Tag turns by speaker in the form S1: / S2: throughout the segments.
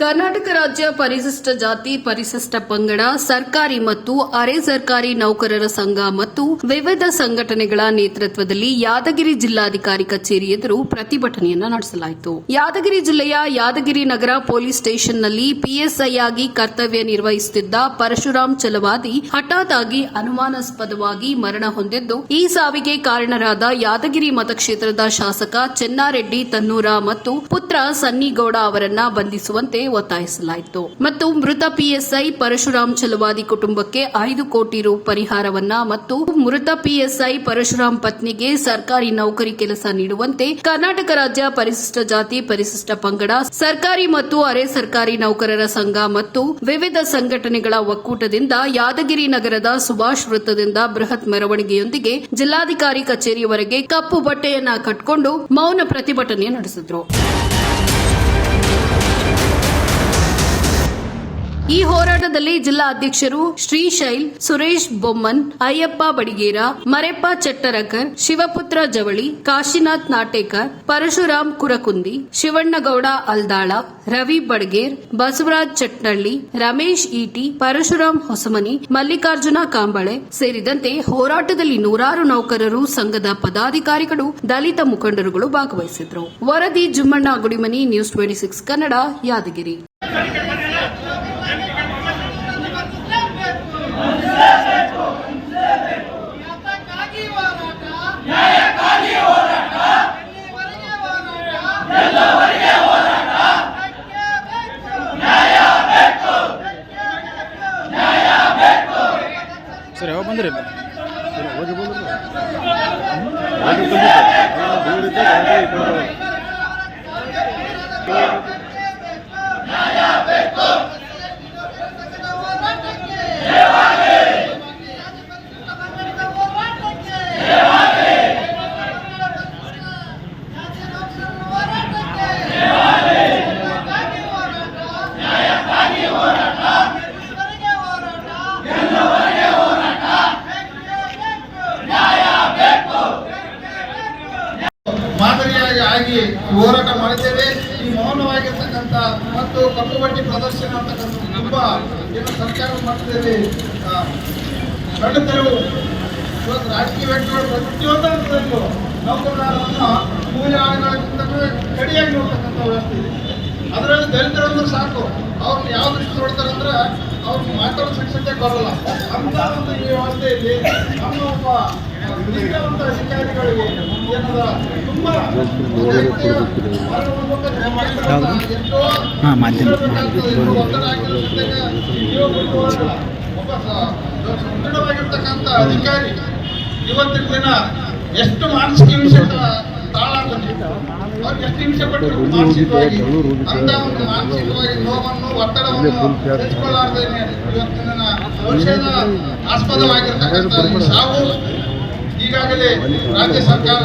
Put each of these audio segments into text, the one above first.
S1: ಕರ್ನಾಟಕ ರಾಜ್ಯ ಪರಿಶಿಷ್ಟ ಜಾತಿ, ಪರಿಶಿಷ್ಟ ಪಂಗಡ, ಸರ್ಕಾರಿ ಮತ್ತು ಅರೆ ಸರ್ಕಾರಿ ನೌಕರರ ಸಂಘ ಮತ್ತು ವಿವಿಧ ಸಂಘಟನೆಗಳ ನೇತೃತ್ವದಲ್ಲಿ ಯಾದಗಿರಿ ಜಿಲ್ಲಾಧಿಕಾರಿ ಕಚೇರಿ ಎದುರು ಪ್ರತಿಭಟನೆಯನ್ನು ನಡೆಸಲಾಯಿತು. ಯಾದಗಿರಿ ಜಿಲ್ಲೆಯ ಯಾದಗಿರಿ ನಗರ ಪೊಲೀಸ್ ಸ್ಟೇಷನ್ನಲ್ಲಿ ಪಿಎಸ್ಐ ಆಗಿ ಕರ್ತವ್ಯ ನಿರ್ವಹಿಸುತ್ತಿದ್ದ ಪರಶುರಾಮ್ ಚಲವಾದಿ ಹಠಾತ್ ಆಗಿ ಅನುಮಾನಾಸ್ಪದವಾಗಿ ಮರಣ ಹೊಂದಿದ್ದು, ಈ ಸಾವಿಗೆ ಕಾರಣರಾದ ಯಾದಗಿರಿ ಮತಕ್ಷೇತ್ರದ ಶಾಸಕ ಚೆನ್ನಾರೆಡ್ಡಿ ತನ್ನೂರ ಮತ್ತು ಪುತ್ರ ಸನ್ನಿಗೌಡ ಅವರನ್ನ ಬಂಧಿಸುವಂತೆ ಒತ್ತಾಯಿಸಲಾಯಿತು. ಮತ್ತು ಮೃತ ಪಿಎಸ್ಐ ಪರಶುರಾಮ್ ಚಲವಾದಿ ಕುಟುಂಬಕ್ಕೆ ಐದು ಕೋಟಿ ರು ಪರಿಹಾರವನ್ನ ಮತ್ತು ಮೃತ ಪಿಎಸ್ಐ ಪರಶುರಾಮ್ ಪತ್ನಿಗೆ ಸರ್ಕಾರಿ ನೌಕರಿ ಕೆಲಸ ನೀಡುವಂತೆ ಕರ್ನಾಟಕ ರಾಜ್ಯ ಪರಿಶಿಷ್ಟ ಜಾತಿ ಪರಿಶಿಷ್ಟ ಪಂಗಡ, ಸರ್ಕಾರಿ ಮತ್ತು ಅರೆ ಸರ್ಕಾರಿ ನೌಕರರ ಸಂಘ ಮತ್ತು ವಿವಿಧ ಸಂಘಟನೆಗಳ ಒಕ್ಕೂಟದಿಂದ ಯಾದಗಿರಿ ನಗರದ ಸುಭಾಷ್ ವೃತ್ತದಿಂದ ಬೃಹತ್ ಮೆರವಣಿಗೆಯೊಂದಿಗೆ ಜಿಲ್ಲಾಧಿಕಾರಿ ಕಚೇರಿಯವರೆಗೆ ಕಪ್ಪು ಬಟ್ಟೆಯನ್ನ ಕಟ್ಟಿಕೊಂಡು ಮೌನ ಪ್ರತಿಭಟನೆ ನಡೆಸಿದ್ರು. ಈ ಹೋರಾಟದಲ್ಲಿ ಜಿಲ್ಲಾ ಅಧ್ಯಕ್ಷರು ಶ್ರೀಶೈಲ್ ಸುರೇಶ್ ಬೊಮ್ಮನ್, ಅಯ್ಯಪ್ಪ ಬಡಿಗೇರ, ಮರೆಪ್ಪ ಚಟ್ಟರಕರ್, ಶಿವಪುತ್ರ ಜವಳಿ, ಕಾಶಿನಾಥ್ ನಾಟೇಕರ್, ಪರಶುರಾಮ್ ಕುರಕುಂದಿ, ಶಿವಣ್ಣಗೌಡ ಅಲ್ದಾಳ, ರವಿ ಬಡ್ಗೇರ್, ಬಸವರಾಜ್ ಚಟ್ನಳ್ಳಿ, ರಮೇಶ್ ಈಟಿ, ಪರಶುರಾಮ್ ಹೊಸಮನಿ, ಮಲ್ಲಿಕಾರ್ಜುನ ಕಾಂಬಳೆ ಸೇರಿದಂತೆ ಹೋರಾಟದಲ್ಲಿ ನೂರಾರು ನೌಕರರು ಸಂಘದ ಪದಾಧಿಕಾರಿಗಳು, ದಲಿತ ಮುಖಂಡರುಗಳು ಭಾಗವಹಿಸಿದ್ರು ವರದಿ Jummanna Gudimani, news twenty six Kannada, Yadagiri.
S2: Sir ಯಾವಾಗ ಬಂದ್ರಿ?
S3: ಹೋಗಿ ಬಂದ್ರು.
S4: ಮಾದರಿಯಾಗಿ ಆಗಿ ಹೋರಾಟ ಮಾಡಿದ್ದೇವೆ. ಈ ಮೌನವಾಗಿರ್ತಕ್ಕಂಥ ಮತ್ತು ಕಪ್ಪು ಬಡ್ಡಿ ಪ್ರದರ್ಶನ ಅಂತಕ್ಕಂಥ ತುಂಬ ಸರ್ಕಾರ ಮಾಡ್ತೇವೆ ಕಳ್ಳತನವು ಇವತ್ತು ರಾಜಕೀಯ ವ್ಯಕ್ತಿಗಳು ಪ್ರತಿಯೊಂದು ಹಂತದಲ್ಲೂ ಮೂಲೆ ಕೂಲಿ ಆಳುಗಳಿಗಿಂತಲೂ ಕಡಿಯಾಗಿ ನೋಡ್ತಕ್ಕಂಥ ವ್ಯವಸ್ಥೆ ಇದೆ. ಅದರಲ್ಲಿ ದಲಿತರಂದ್ರೆ ಸಾಕು. ಅವ್ರನ್ನ ಯಾವ ದೃಷ್ಟಿ ನೋಡ್ತಾರೆ ಅಂದ್ರೆ ಅವ್ರನ್ನ ಮಾತಾಡೋ ಶಿಕ್ಷತೆ ಬರಲ್ಲ ಅಂತ ಒಂದು ಈ ವ್ಯವಸ್ಥೆಯಲ್ಲಿ ನಮ್ಮ ಒಬ್ಬ ನಿಷ್ಠಾವಂತ ಅಧಿಕಾರಿಗಳಿಗೆ ಏನದ ತುಂಬಾ ಎಷ್ಟೋ
S2: ಮಾಧ್ಯಮ.
S4: ಒಬ್ಬ ಸುದೃಢವಾಗಿರ್ತಕ್ಕಂಥ ಅಧಿಕಾರಿ ಇವತ್ತಿನ ದಿನ ಎಷ್ಟು ಮಾನಸಿಕ ಹಿಂಸೆ ತೆಗೆದುಕೊಳ್ಳಾರ್ದೇನೆ ಇವತ್ತಿನ ಬೆಂಗಳೂರು ಆಸ್ಪದವಾಗಿರ್ತಕ್ಕಂಥ ಈ ಸಾವು ಈಗಾಗಲೇ ರಾಜ್ಯ ಸರ್ಕಾರ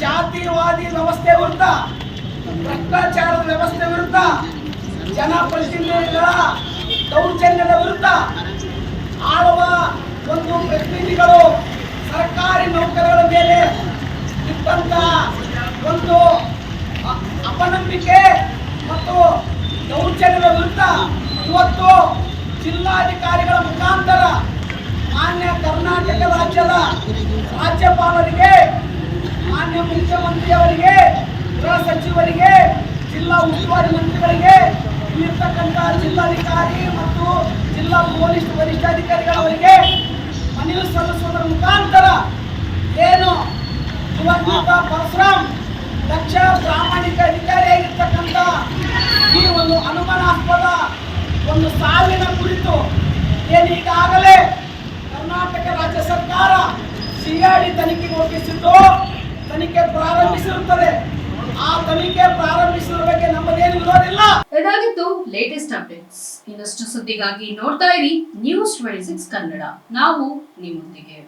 S5: ಜಾತಿವಾದಿ ವ್ಯವಸ್ಥೆ ವಿರುದ್ಧ ಭ್ರಷ್ಟಾಚಾರದ ವ್ಯವಸ್ಥೆ ವಿರುದ್ಧ ಜನಪ್ರತಿನಿಧಿಗಳ ದೌರ್ಜನ್ಯದ ವಿರುದ್ಧ ಆಳುವ ಒಂದು ಪ್ರತಿನಿಧಿಗಳು ಸರ್ಕಾರಿ ಇದ್ದಂತ ಒಂದು ಅಪನಂಬಿಕೆ ಮತ್ತು ದೌರ್ಜನ್ಯದ ವಿರುದ್ಧ ಇವತ್ತು ಜಿಲ್ಲಾಧಿಕಾರಿಗಳ ಮುಖಾಂತರ ಮಾನ್ಯ ಕರ್ನಾಟಕ ರಾಜ್ಯದ ರಾಜ್ಯಪಾಲರಿಗೆ, ಮಾನ್ಯ ಮುಖ್ಯಮಂತ್ರಿಯವರಿಗೆ, ಗೃಹ ಸಚಿವರಿಗೆ, ಜಿಲ್ಲಾ ಉಸ್ತುವಾರಿ ಮಂತ್ರಿಗಳಿಗೆ ಇಲ್ಲಿರ್ತಕ್ಕಂಥ ಜಿಲ್ಲಾಧಿಕಾರಿ ಮತ್ತು ಜಿಲ್ಲಾ ಪೊಲೀಸ್ ವರಿಷ್ಠಾಧಿಕಾರಿಗಳವರಿಗೆ ಮನವಿ ಸಲ್ಲಿಸುವುದರ ಮುಖಾಂತರ ಏನು ದಿವಂಗತ ಪರಶುರಾಮ್ ದಕ್ಷ ಪ್ರಾಮಾಣಿಕ ಅಧಿಕಾರಿಯಾಗಿರ್ತಕ್ಕಂಥ ಈ ಒಂದು ಅನುಮಾನಾಸ್ಪದ ಒಂದು ಸಾವಿನ ಕುರಿತು ಏನು ಈಗಾಗಲೇ ಕರ್ನಾಟಕ ರಾಜ್ಯ ಸರ್ಕಾರ ಸಿಐಡಿ ತನಿಖೆಗೆ ಒಪ್ಪಿಸಿದ್ದು ತನಿಖೆ ಪ್ರಾರಂಭಿಸಿರುತ್ತದೆ. ಆ ತನಿಖೆ ಪ್ರಾರಂಭಿಸಿದ ಬಗ್ಗೆ ನಮ್ಮದೇನು ಇರೋದಿಲ್ಲ
S1: ಇದಾಗಿತ್ತು ಲೇಟೆಸ್ಟ್ ಅಪ್ಡೇಟ್ಸ್ ಇನ್ನಷ್ಟು ಸುದ್ದಿಗಾಗಿ ನೋಡ್ತಾ ಇರಿ ನ್ಯೂಸ್ ಟ್ವೆಂಟಿ ಸಿಕ್ಸ್ ಕನ್ನಡ. ನಾವು ನಿಮ್ಮೊಂದಿಗೆ.